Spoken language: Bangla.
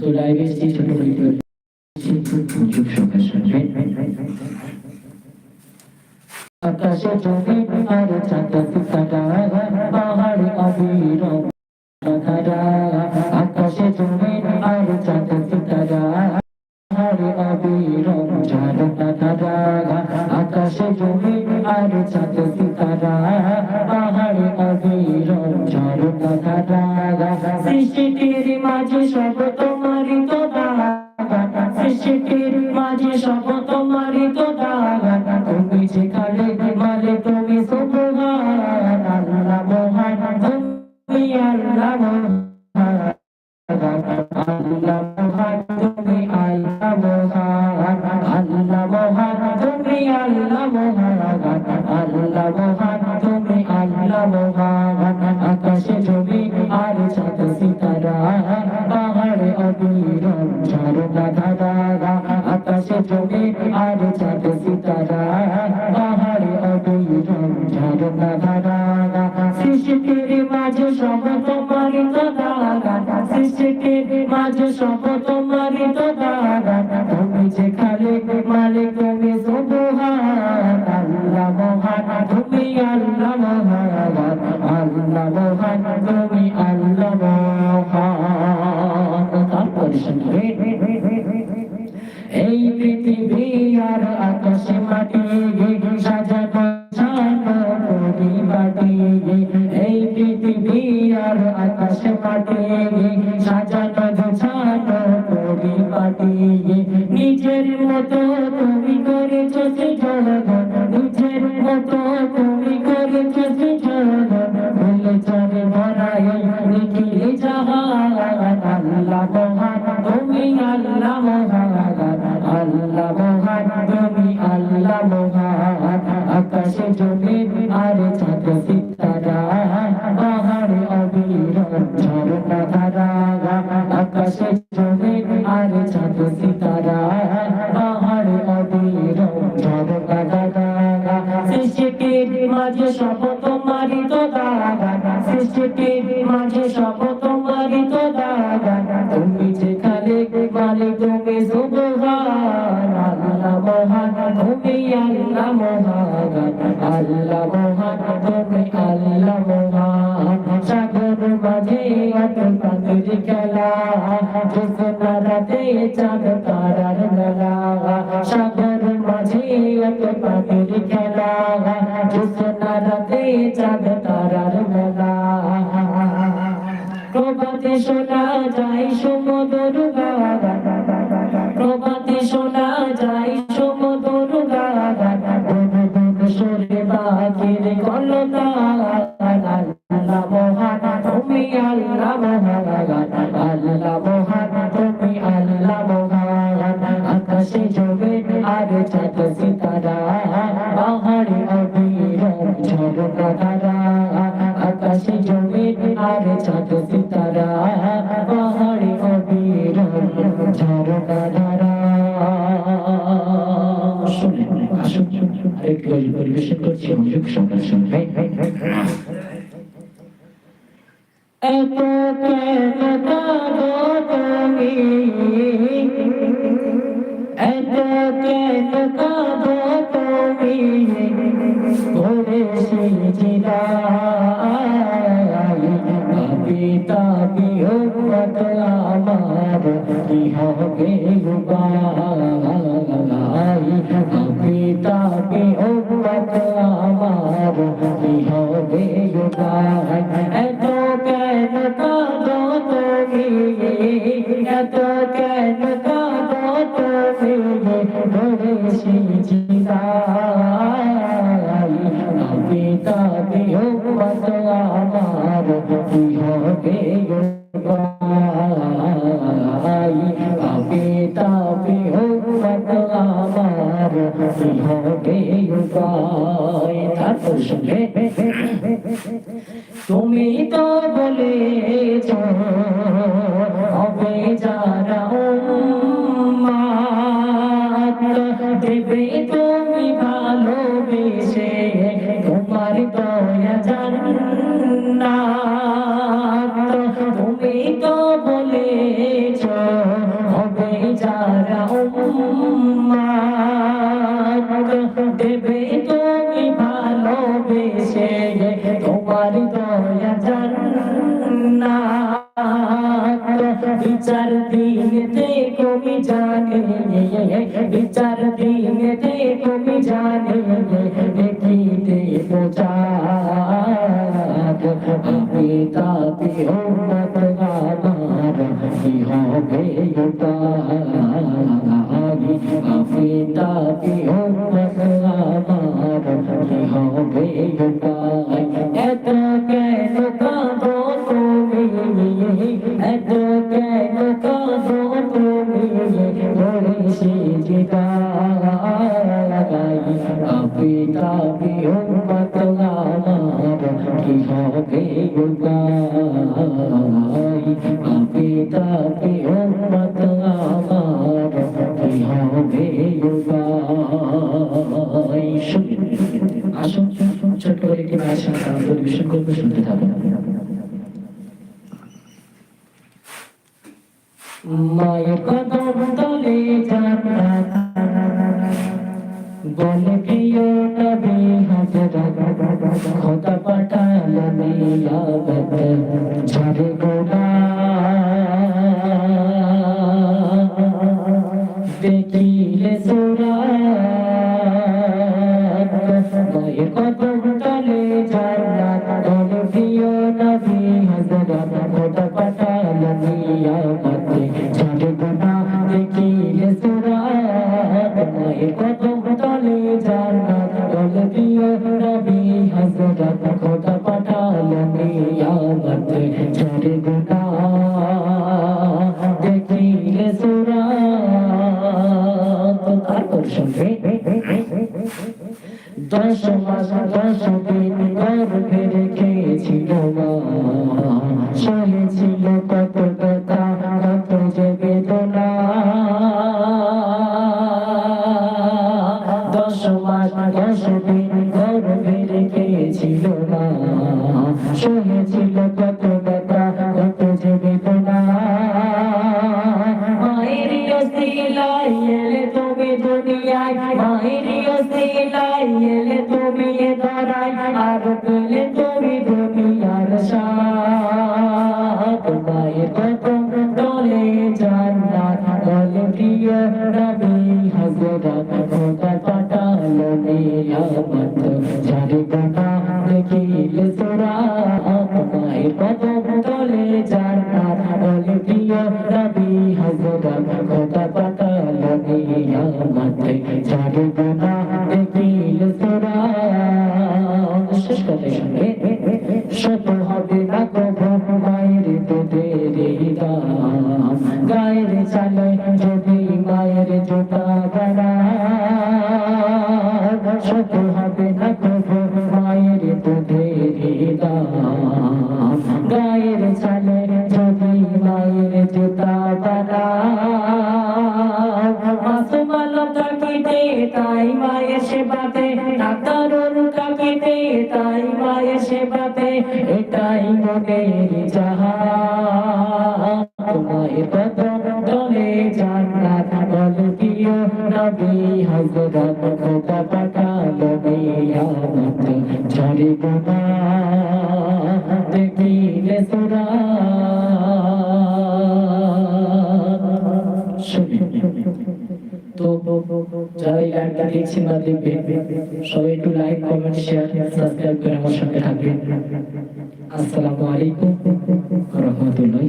তো লাইভে এসেছি ছোট পরিবার যুগ সকাশ আকাশে জমি আর চাঁদ তারা পাহাড়ে তারা আকাশে জমি আর চাঁদ তারা পাহাড়ে অবিরম ঝাড়না আকাশে জমি আর চাঁদ তারা পাহাড়ে ঝাড়না তারা সৃষ্টির মাঝে দাগা সৃষ্টির মাঝে সব তোমারই তো দাগা। তুমি যেখানে মালে তুমি সুবহান আল্লাহ মহান, তুমি আল্লাহ আল্লাহ মহান। তুমি আল্লাহ মহান আল্লাহ মহান তুমি আল্লাহ মহান। আল্লাহ মহান তুমি আল্লাহ মহান আকাশে জমি আর চাঁদ, সিতারা, পাহাড়ে অবিরম ঝরনা ধারা জমি আর চাঁদ সিতারা, পাহাড়ে অবিরম ঝরনা ধারা সৃষ্টির মাঝে সব তোমারই তো দাগা মাঝে সব তোমারই তো পরিবাটি নিজের মতো তুমি করেছ সৃজন নিজের মতো তুমি করেছ সৃজন ভুলে চলে ভরাই নিখিল জাহান আল্লাহ মহান, তুমি আল্লাহ মহান। আল্লাহ মহান, তুমি আল্লাহ মহান। আকাশে জমি মাঝে সব তোমারই তো দাগা সৃষ্টির মাঝে সব তোমারই তো দাগা তুমি যেখানে মালিক তুমি তুমি সাগর মাঝে পাখির খেলা। প্রভাতে শোনা যায় সমুদর গান। প্রভাতে শোনা যায় সমুদর গান। সরে বাকির কলতা আল্লাহ মহান, তুমি আল্লাহ মহান। আল্লাহ মহান, তুমি আল্লাহ মহান। আকাশে জমে আর চাঁদ সিতারা। পাহাড়ে অবিরম ঝরনা ধারা আকাশে জমে আর চাঁদ শুনুন আসুন আরেকটু গজল পরিবেশন করছি মনোযোগ সকাল শুনবে এত কেন এত কেন আমার কি হবে উপায় এত কেন কাঁদো তুমি এত কেন কাঁদো তুমি ভরে সেই জিলাই কবিতা বিহত আমার কি হবে কথা বুঝবে তুমি তো বলেছ, হবে যারা দেবে তুমি ভালোবেসে তোমার দয়া জানা তুমি তো বলেছ, হবে যারা বিচার দিনেতে কমি জানে দেখিতে পোচাক আমি তাতে উম্মত আমার কি হবে উপায় আমি আমার কি হবে মায়ের কদম তলে জান্নাত বলে প্রিয় নবী হযরত খোদা পাঠালো নিয়ামত ঝরে গোনা। দেখিলে সুরাত মায়ের কদম তলে জান্নাত বলে প্রিয় নবী হযরত খোদা পাঠালো নিয়ামত ঝরে গোনা দেখিলে সুরাত তারপর শুনবে দশ মাস, দশ দিন গর্ভে গায়ের চালে যদি মায়ের জোটা বাড়া শত হবে না মায়ের দুধের গায়ের চালে যদি মায়ের জোটা বাড়া তাই মায়ের সেবাতে তাই মায়ের সেবাতে, এটাই মনের মায়ের কদম তলে জান্নাত বল প্রিয় নবী হযরত খোদা গোনা দেখিলে দেখবেন সবাই একটু লাইক শেয়ার করে আমার থাকবেন। আসসালামু আলাইকুম। রহমতুল্লাহ